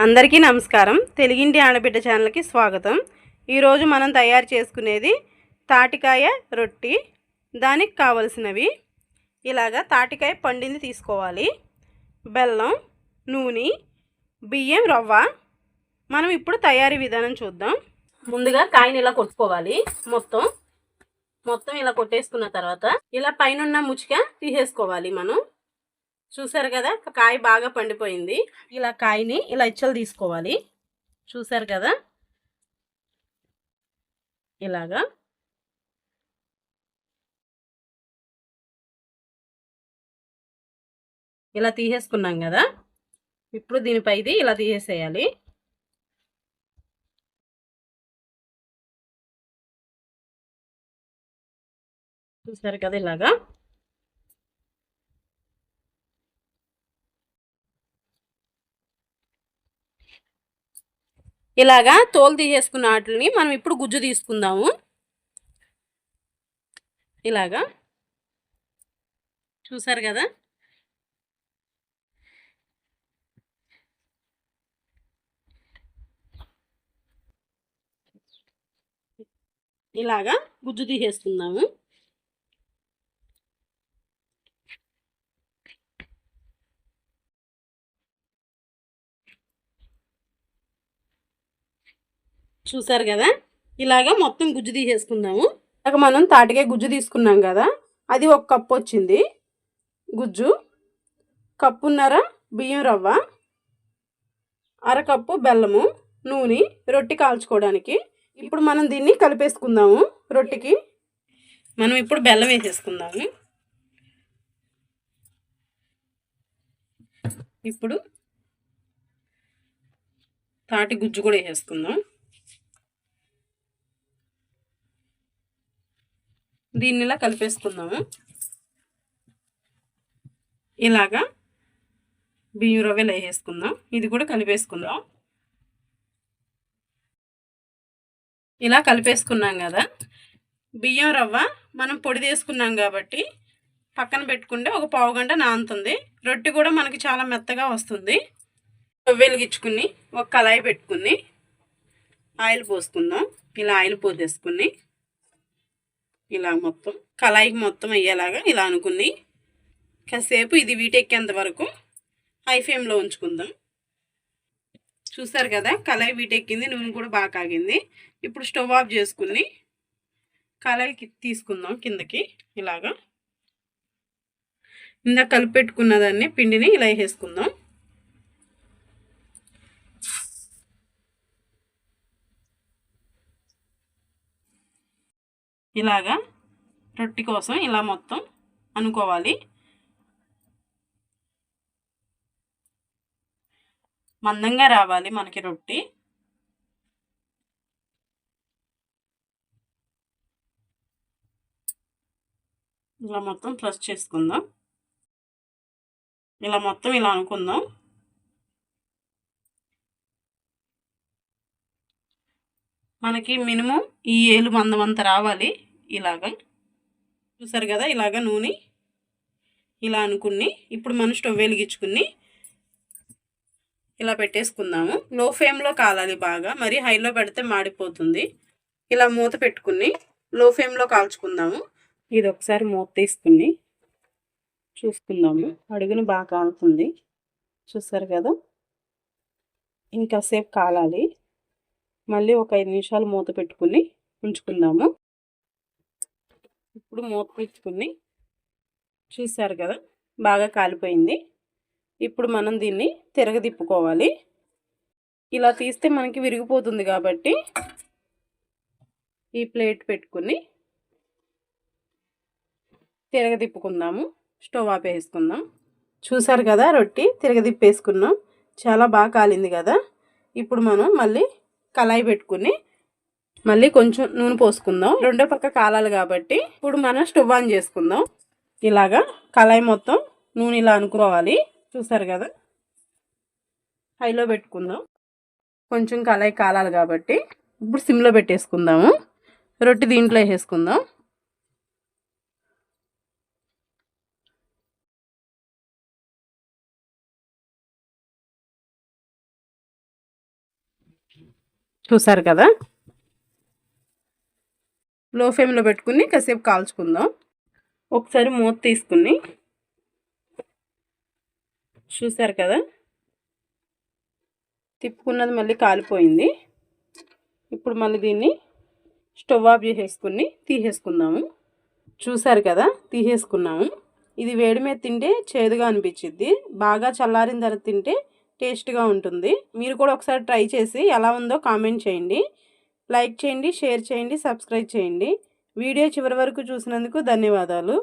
అందరికీ నమస్కారం. తెలుగింటి ఆడబిడ్డ ఛానల్కి స్వాగతం. ఈరోజు మనం తయారు చేసుకునేది తాటికాయ రొట్టి. దానికి కావలసినవి ఇలాగా తాటికాయ పండింది తీసుకోవాలి. బెల్లం నూనె బియ్యం రవ్వ. మనం ఇప్పుడు తయారీ విధానం చూద్దాం. ముందుగా కాయని ఇలా కొట్టుకోవాలి. మొత్తం మొత్తం ఇలా కొట్టేసుకున్న తర్వాత ఇలా పైన ముచ్చిక తీసేసుకోవాలి మనం. చూసారు కదా? కాయ బాగా పండిపోయింది. ఇలా కాయని ఇలా ఇచ్చలు తీసుకోవాలి. చూసారు కదా? ఇలాగా. ఇలా తీసేసుకున్నాం కదా? ఇప్పుడు దీనిపైది ఇలా తీసేసేయాలి. చూసారు కదా ఇలాగా? ఇలాగా తోలు తీసేసుకున్న వాటిని మనం ఇప్పుడు గుజ్జు తీసుకుందాము. ఇలాగా. చూసారు కదా? ఇలాగా గుజ్జు తీసేసుకుందాము. చూసారు కదా? ఇలాగా మొత్తం గుజ్జు తీసేసుకుందాము. ఇలాగ మనం తాటికే గుజ్జు తీసుకున్నాం కదా? అది ఒక కప్పు వచ్చింది. గుజ్జు. కప్పున్నర బియ్యం రవ్వ. అరకప్పు బెల్లము నూనె రొట్టి కాల్చుకోవడానికి. ఇప్పుడు మనం దీన్ని కలిపేసుకుందాము రొట్టికి. మనం ఇప్పుడు బెల్లం వేసేసుకుందాము. ఇప్పుడు తాటి గుజ్జు కూడా వేసేసుకుందాం. దీన్ని ఇలా కలిపేసుకుందాము. ఇలాగా బియ్యం రవ్వలు వేసేసుకుందాం ఇది కూడా కలిపేసుకుందాం. ఇలా కలిపేసుకున్నాం కదా. బియ్యం రవ్వ మనం పొడి తీసుకున్నాం కాబట్టి పక్కన పెట్టుకుంటే ఒక పావు గంట నానుతుంది. రొట్టె కూడా మనకి చాలా మెత్తగా వస్తుంది. వెలిగించుకుని ఒక కళాయి పెట్టుకుని ఆయిల్ పోసుకుందాం. ఇలా ఆయిల్ పోసేసుకుని ఇలా మొత్తం కళాయికి మొత్తం అయ్యేలాగా ఇలా అనుకుని కాసేపు ఇది వీటెక్కేంత వరకు హై ఫ్లేమ్లో ఉంచుకుందాం. చూసారు కదా? కళాయి వీటెక్కింది నూనె కూడా బాగా కాగింది. ఇప్పుడు స్టవ్ ఆఫ్ చేసుకుని కళాయికి తీసుకుందాం కిందకి ఇలాగా. ఇందాక కలిపిపెట్టుకున్న దాన్ని పిండిని ఇలా వేసుకుందాం. ఇలాగా రొట్టి కోసం ఇలా మొత్తం అనుకోవాలి. మందంగా రావాలి మనకి రొట్టి. ఇలా మొత్తం ప్రెస్ చేసుకుందాం. ఇలా మొత్తం ఇలా అనుకుందాం. మనకి మినిమం ఈ ఏలు మందం అంత రావాలి. ఇలాగా. చూసారు కదా? ఇలాగ నూనె ఇలా అనుకుని ఇప్పుడు మనం స్టవ్ వెలిగించుకుని ఇలా పెట్టేసుకుందాము. లో ఫ్లేమ్లో కాలాలి బాగా. మరి హైలో పెడితే మాడిపోతుంది. ఇలా మూత పెట్టుకుని లో ఫ్లేమ్లో కాల్చుకుందాము. ఇది ఒకసారి మూత తీసుకుని చూసుకుందాము. అడుగుని బాగా కాలుతుంది. చూసారు కదా? ఇంకాసేపు కాలాలి. మళ్ళీ ఒక ఐదు నిమిషాలు మూత పెట్టుకుని ఉంచుకుందాము. ఇప్పుడు మూత పెట్టుకుని చూసారు కదా బాగా కాలిపోయింది. ఇప్పుడు మనం దీన్ని తిరగదిప్పుకోవాలి. ఇలా తీస్తే మనకి విరిగిపోతుంది కాబట్టి ఈ ప్లేట్ పెట్టుకుని తిరగదిప్పుకుందాము. స్టవ్ ఆపేసుకుందాం. చూసారు కదా రొట్టి తిరగదిప్పేసుకున్నాం. చాలా బాగా కాలింది కదా. ఇప్పుడు మనం మళ్ళీ కళాయి పెట్టుకుని మళ్ళీ కొంచెం నూనె పోసుకుందాం. రెండో పక్క కాలాలి కాబట్టి ఇప్పుడు మనం స్టవ్ ఆన్ చేసుకుందాం. ఇలాగా కళాయి మొత్తం నూనె ఇలా అనుకోవాలి. చూసారు కదా? హైలో పెట్టుకుందాం. కొంచెం కళాయి కాలాలి కాబట్టి ఇప్పుడు సిమ్లో పెట్టేసుకుందాము. రొట్టి దీంట్లో వేసేసుకుందాం. చూసారు కదా? లో ఫ్లేమ్లో పెట్టుకుని కాసేపు కాల్చుకుందాం. ఒకసారి మూత తీసుకుని చూసారు కదా? తిప్పుకున్నది మళ్ళీ కాలిపోయింది. ఇప్పుడు మళ్ళీ దీన్ని స్టవ్ ఆఫ్ చేసేసుకుని తీసేసుకుందాము. చూసారు కదా? తీసేసుకున్నాము. ఇది వేడి మీద తింటే చేదుగా అనిపించింది బాగా చల్లారిన తర్వాత తింటే టేస్ట్గా ఉంటుంది. మీరు కూడా ఒకసారి ట్రై చేసి ఎలా ఉందో కామెంట్ చేయండి. లైక్ చేయండి షేర్ చేయండి సబ్స్క్రైబ్ చేయండి. వీడియో చివరి వరకు చూసినందుకు ధన్యవాదాలు.